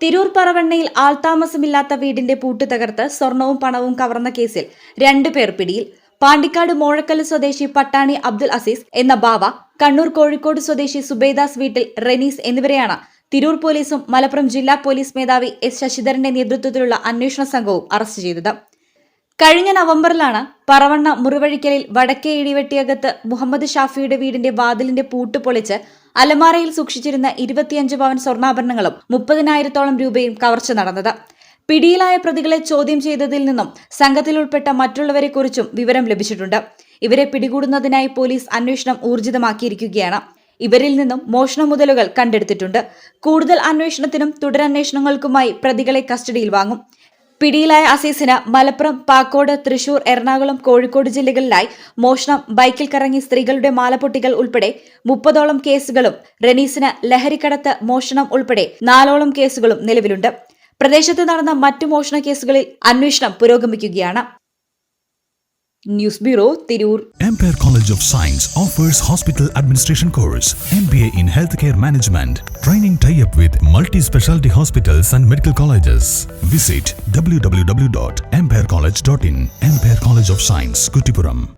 തിരൂർ പറവണ്ണയിൽ ആൾതാമസമില്ലാത്ത വീടിന്റെ പൂട്ട് തകർത്ത് സ്വർണവും പണവും കവർന്ന കേസിൽ രണ്ടുപേർ പിടിയിൽ. പാണ്ടിക്കാട് മോഴക്കല്ല് സ്വദേശി പട്ടാണി അബ്ദുൽ അസീസ് എന്ന ബാവ കണ്ണൂർ കോഴിക്കോട് സ്വദേശി സുബേദാസ് വീട്ടിൽ റെനീസ് എന്നിവരെയാണ്. തിരൂർ പോലീസും മലപ്പുറം ജില്ലാ പോലീസ് മേധാവി എസ് ശശിധരന്റെ നേതൃത്വത്തിലുള്ള അന്വേഷണ സംഘവും അറസ്റ്റ് ചെയ്തത്. കഴിഞ്ഞ നവംബറിലാണ് പറവണ്ണ മുറിവഴിക്കലിൽ വടക്കേ ഇടിവെട്ടിയകത്ത് മുഹമ്മദ് ഷാഫിയുടെ വീടിന്റെ വാതിലിന്റെ പൂട്ട് പൊളിച്ച് അലമാരയിൽ സൂക്ഷിച്ചിരുന്ന ഇരുപത്തിയഞ്ച് പവൻ സ്വർണാഭരണങ്ങളും മുപ്പതിനായിരത്തോളം രൂപയും കവർച്ച നടന്നത്. പിടിയിലായ പ്രതികളെ ചോദ്യം ചെയ്തതിൽ നിന്നും സംഘത്തിലുൾപ്പെട്ട മറ്റുള്ളവരെക്കുറിച്ചും വിവരം ലഭിച്ചിട്ടുണ്ട്. ഇവരെ പിടികൂടുന്നതിനായി പോലീസ് അന്വേഷണം ഊർജിതമാക്കിയിരിക്കുകയാണ്. ഇവരിൽ നിന്നും മോഷണ മുതലുകൾ കണ്ടെടുത്തിട്ടുണ്ട്. കൂടുതൽ അന്വേഷണത്തിനും തുടരന്വേഷണങ്ങൾക്കുമായി പ്രതികളെ കസ്റ്റഡിയിൽ വാങ്ങും. പിടിയിലായ അസീസിന് മലപ്പുറം പാക്കോട് തൃശൂർ എറണാകുളം കോഴിക്കോട് ജില്ലകളിലായി മോഷണം ബൈക്കിൽ കറങ്ങി സ്ത്രീകളുടെ മാലപ്പൊട്ടികൾ ഉൾപ്പെടെ മുപ്പതോളം കേസുകളും റെനീസിന് ലഹരിക്കടത്ത് മോഷണം ഉൾപ്പെടെ നാലോളം കേസുകളും നിലവിലുണ്ട്. പ്രദേശത്ത് നടന്ന മറ്റു മോഷണ കേസുകളിൽ അന്വേഷണം പുരോഗമിക്കുകയാണ്. News bureau Tirur Empire College of Science offers hospital administration course, MBA in healthcare management, training tie-up with multi-specialty hospitals and medical colleges. Visit www.empirecollege.in. Empire College of Science, Kutipuram.